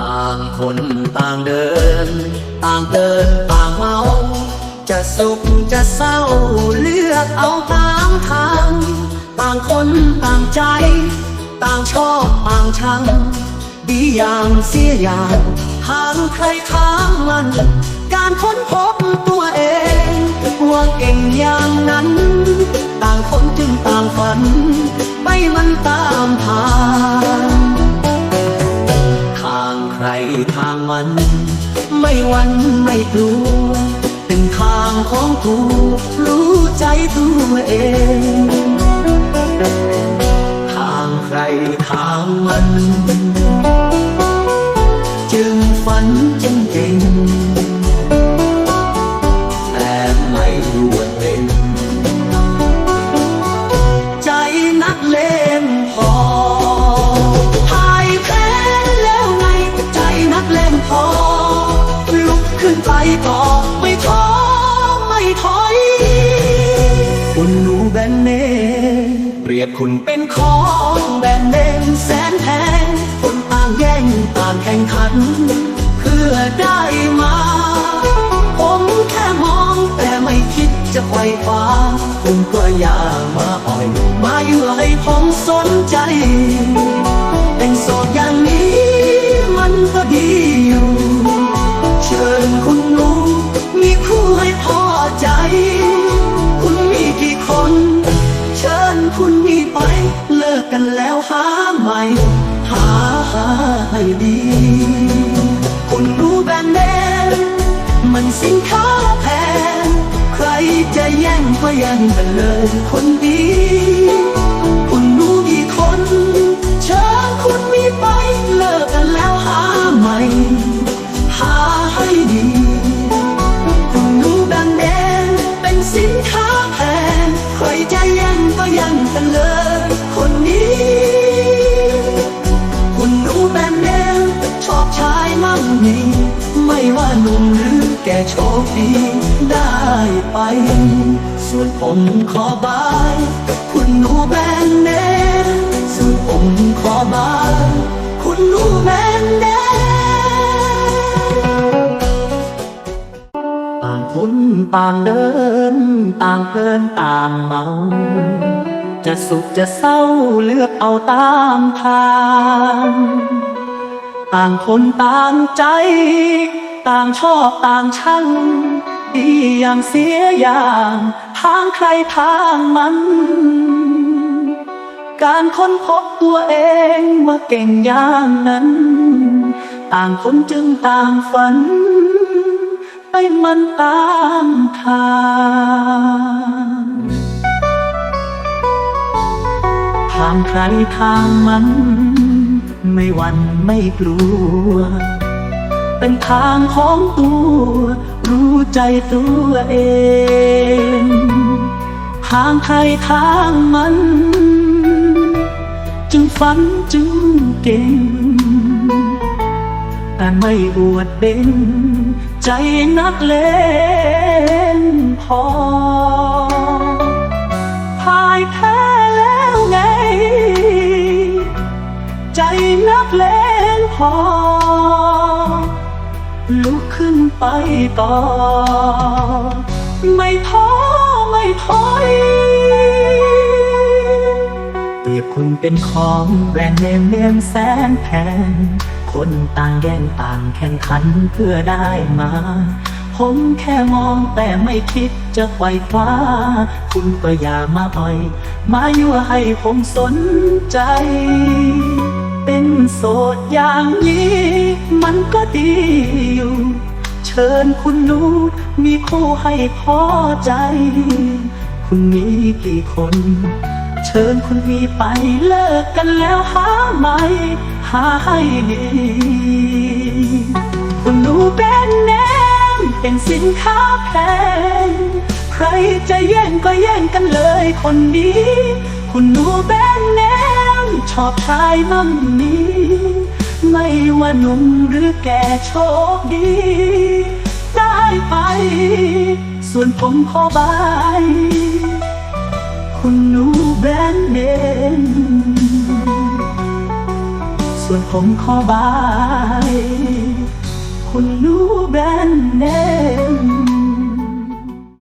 ต่างคนต่างเดิน ต่างเดินต่างเมา จะสุขจะเศร้าเลือกเอาตามทาง ต่างคนต่างใจ ต่างชอบต่างชัง ดีอย่างเสียอย่างทางใครทางมัน การค้นพบตัวเองว่าเก่งอย่างนั้น ต่างคนจึงต่างฝัน ไปมันตามทางางมัน ไม่วันไม่กลัวเป็นทางของกูรู้ใจตัวเอง ทางใครทางมัน ต่อไม่ท้อไม่ถอยคุณหนูแบนเนมเปรียบคุณเป็นของแบนเนมแสนแพงคนต่างแย่งต่างแข่งขัน เพื่อได้มา ผมแค่มองแต่ไม่คิดจะไขว่คว้าคุณก็อย่ามาอ่อยมาอยู่ให้ผมสน งมี ไม่ว่าหนุ่มหรือแก่โชคดีได้ไป ส่วนผมขอบายคุณรู้แบนด์เนส่วนผมขอบายคุณรู้แบนด์เนต่างคนต่างเดิน ต่างเพลินต่างเมาจะสุขจะเศร้าเลือกเอาตามทาง ต่างคนต่างใจ ต่างชอบต่างชังดีอย่างเสียอย่างทางใครทางมัน การค้นพบตัวเองว่าเก่งอย่างนั้น ต่างคนจึงต่างฝันไปมันตามทางทางใครทางมัน ไม่หวันไม่กลัว เป็นทางของตัว รู้ใจตัวเองทางใครทางมัน จึงฝันจึงเก่งแต่ไม่อวดเป็นใจนักเลงพอพ่ายแพ้แล้วไง กเลงพอ ลุกขึ้นไปต่อ ไม่ท้อไม่ถอยเปรียบคุณเป็นของแบรนด์เนมเลี้ยงแสนแพงคนต่างแย่งต่างแข่งขันเพื่อได้มา ผมแค่มองแต่ไม่คิดจะไขว่คว้า คุณก็อย่ามาอ่อย มายั่วให้ผมสนใจ โสดอย่างนี้มันก็ดีอยู่ เชิญคุณนูมีคู่ให้พอใจ คุณมีกี่คน เชิญคุณมีไปเลิกกันแล้วหาใหม่หาให้ดีคุณรู้เป็นแนมเป็นสินค้าแพงใครจะแย่งก็แย่งกันเลยคนดีคุณรู้เป็นแนม อบชายมั่งมี ไม่ว่าหนุ่มหรือแก่โชคดี ได้ไป ส่วนผมขอบาย คุณนูแบรนดเนมส่วนผมขอบาย คุณนูแบรนดเนม